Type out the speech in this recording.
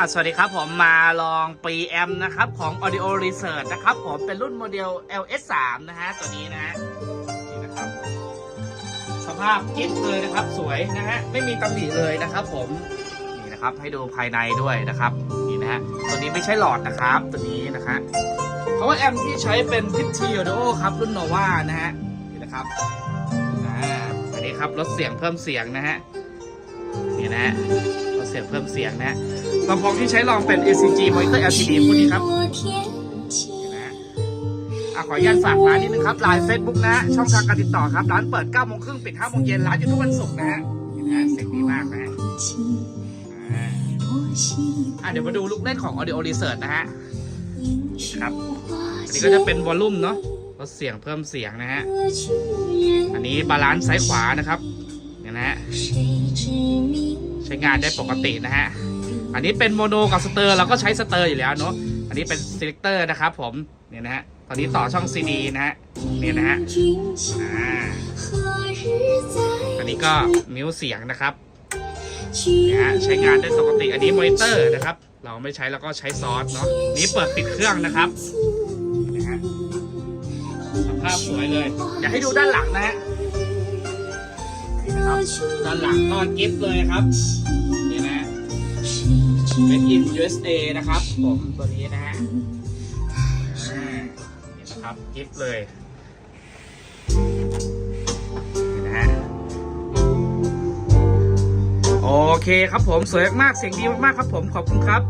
อะสวัสดีครับผมมาลอง preamp นะครับของ Audio Research นะครับ ผมเป็นรุ่นโมเดล LS3 นะฮะตัวนี้นะฮะนี่นะครับ สภาพกิ๊บเลยนะครับ สวยนะฮะไม่มีตำหนิเลยนะครับ ผมนี่นะครับให้ดูภายในด้วยนะครับนี่นะฮะตัวนี้ไม่ใช่หลอดนะครับ ตัวนี้นะฮะเพราะว่าแอมที่ใช้เป็นพิทีโอโดครับรุ่นโนวานะฮะนี่นะครับอ่าอันนี้ครับลดเสียงเพิ่มเสียงนะฮะนี่นะฮะลดเสียงเพิ่มเสียงนะฮะ ลำโพงที่ใช้ลองเป็น ACG Monitor LCD พวกนี้ครับนะฮะอะขออนุญาตฝากร้านนิดนึงครับไลน์เฟซบุ๊กนะ ช่องทางการติดต่อครับ ร้านเปิด9โมงครึ่งปิด5โมงเย็น ร้านอยู่ทุกวันศุกร์นะฮะนี่นะฮะเสียงดีมากนะอ่าอะเดี๋ยวมาดูลูกเล่นของ Audio Research นะฮะ ครับ อันนี้ก็จะเป็นวอลลุ่มเนาะลดเสียงเพิ่มเสียงนะฮะ อันนี้บาลานซ์ซ้ายขวานะครับเนี่ยนะฮะ ใช้งานได้ปกตินะฮะ อันนี้เป็นโมโนกับสเตอร์เราก็ใช้สเตอร์อยู่แล้วเนาะอันนี้เป็นซเล c เตอร์นะครับผมเนี่ยนะฮะตอนนี้ต่อช่องซีดีนะฮะเนี่ยนะฮะอ่าอันนี้ก็มิวเสียงนะครับเนี่ยฮะใช้งานได้ปกติอันนี้มอนิเตอร์นะครับ เราไม่ใช้แล้วก็ใช้ซอสเนาะนี้เปิดปิดเครื่องนะครับนะฮะภาพสวยเลย อยากให้ดูด้านหลังนะฮะนะครับด้านหลังก็กิฟต์เลยครับ เป็นอิน USA นะครับผมตัวนี้นะฮะอ่านี่นะครับกิฟต์เลยนี่นะฮะโอเคครับผมสวยมากๆเสียงดีมากๆครับผมขอบคุณครับ